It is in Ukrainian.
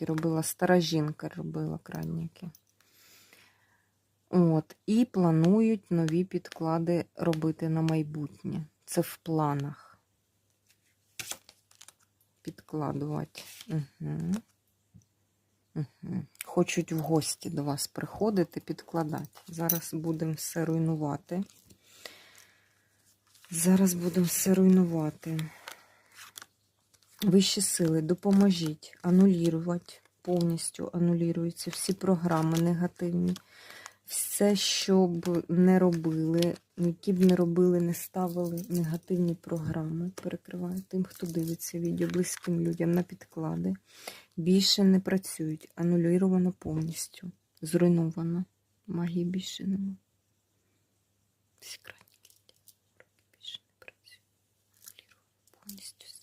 робила, стара жінка робила крайніки. От, і планують нові підклади робити на майбутнє. Це в планах. Підкладувати. Угу. Угу. Хочуть в гості до вас приходити, підкладати. Зараз будемо все руйнувати. Зараз будемо все руйнувати. Вищі сили, допоможіть анулірувати, повністю анулюються всі програми негативні. Все, що б не робили, які б не робили, не ставили негативні програми. Перекриваю тим, хто дивиться відео, близьким людям на підклади. Більше не працюють. Анулюровано повністю. Зруйновано. Магії більше нема. Всі краники. Більше не працюють. Анулюровано повністю.